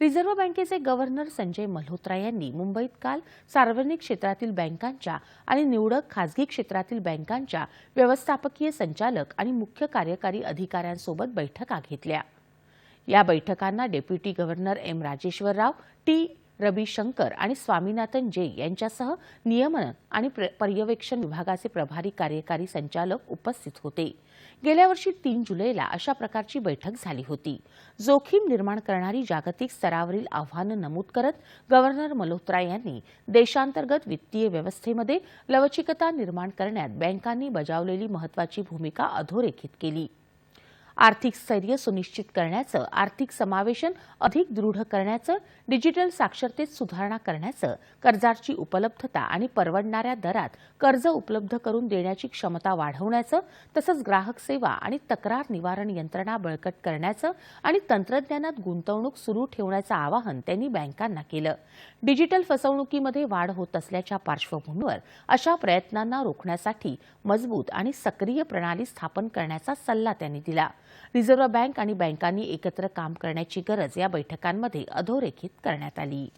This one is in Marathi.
रिझर्व्ह बँकेचे गव्हर्नर संजय मल्होत्रा यांनी मुंबईत काल सार्वजनिक क्षेत्रातील बँकांच्या आणि निवडक खासगी क्षेत्रातील बँकांच्या व्यवस्थापकीय संचालक आणि मुख्य कार्यकारी अधिकाऱ्यांसोबत बैठका घेतल्या. या बैठकांना deputy governor M Rajeshwar Rao T Ravishankar आणि स्वामीनाथन जे यांच्यासह नियमन आणि प्र- पर्यवेक्षण विभागाचे प्रभारी कार्यकारी संचालक उपस्थित होते. गेल्या वर्षी तीन जुलैला अशा प्रकारची बैठक झाली होती. जोखीम निर्माण करणारी जागतिक स्तरावरील आव्हानं नमूद करत गव्हर्नर मल्होत्रा यांनी देशांतर्गत वित्तीय व्यवस्थेमध्ये लवचिकता निर्माण करण्यात बँकांनी बजावलेली महत्वाची भूमिका अधोरेखित केली. आर्थिक स्थैर्य सुनिश्चित करण्याचं आर्थिक समावेशन अधिक दृढ करण्याचं डिजिटल साक्षरतेत सुधारणा करण्याचं कर्जाची उपलब्धता आणि परवडणाऱ्या दरात कर्ज उपलब्ध करून देण्याची क्षमता वाढवण्याचं तसंच ग्राहक सेवा आणि तक्रार निवारण यंत्रणा बळकट करण्याचं आणि तंत्रज्ञानात गुंतवणूक सुरू ठेवण्याचं आवाहन त्यांनी बँकांना केलं. डिजिटल फसवणुकीमध्ये वाढ होत असल्याच्या पार्श्वभूमीवर अशा प्रयत्नांना रोखण्यासाठी मजबूत आणि सक्रिय प्रणाली स्थापन करण्याचा सल्ला त्यांनी दिला. रिझर्व्ह बँक आणि बँकांनी एकत्र काम करण्याची गरज या बैठकांमध्ये अधोरेखित करण्यात आली.